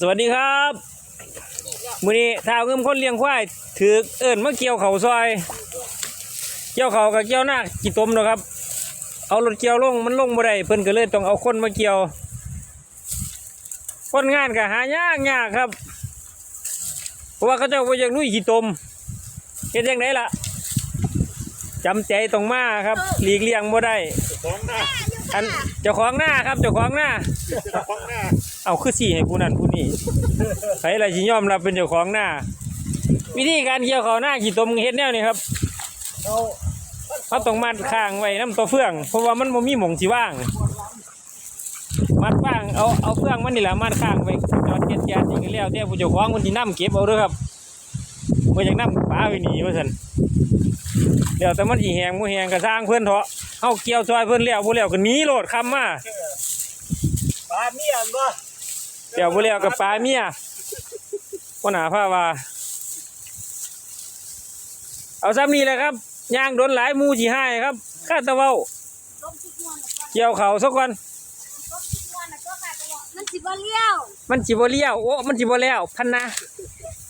สวัสดีครับมื้อนี้ท้าวเงิมคนเลี้ยงควายถือเอิ้นมาเกี่ยวเขาซอย เกี่ยวเขากับเกี่ยวหน้ากี่ตมนะครับ เอารถเกี่ยวลงมันลงบ่ได้เพิ่นก็เลยต้องเอาคนมาเกี่ยว คนงานก็หายากยากครับ เพราะว่าเขาเจ้าบ่อยากลุยกี่ตมเฮ็ดจังไดล่ะจำใจต้องมาครับหลีกเลี่ยงบ่ได้ องหน้าอันเจ้าของหน้าครับเจ้าของหน้า ของหน้าเอาคือสี่ให้ผู้นั้นผู้นี้ใครอะไรชิยอมรับเป็นเจ้าของหน้า วิธีการเกี่ยวเขาวหน้าขี่ตมเฮ็ดแนวนี่ครับเราเขาต้องมัดข้างไว้น้ำตัวเฟือง เพราะว่ามันบ่มีหม่องสิว่าง มัดว่างเอาเอาเฟืองมันนี่แหละมัดข้างไว้จอดเกียดยานนี่ก็แล้วแต่ผู้เจ้าของคนที่นํเก็บเอาเด้อครับบ่อยากนํปลาไว้หนีว่าซั่น แล้วแต่มันสิแหงบ่แหงก็สร้างเพิ่นเถาะเฮาเกี่ยวซอยเพิ่นแล้วบ่แล้วก็หนีโลดคำมาปลาเมียนบ่เดี๋ยวบ่แล้วกับปลาเมียบ่หนาผ้าว่า เอาซ้ำนี้แหละครับย่างโดนหลายหมูสิให้ครับข้าตะเว้าต้มชิมวนน่ะเกี่ยวเขาซะก่อนต้มชิมวนน่ะก็กลายเป็นว่ามันสิบ่เลี้ยว มันสิบ่เลี้ยวโอ้มันสิบ่แล้วพันนะม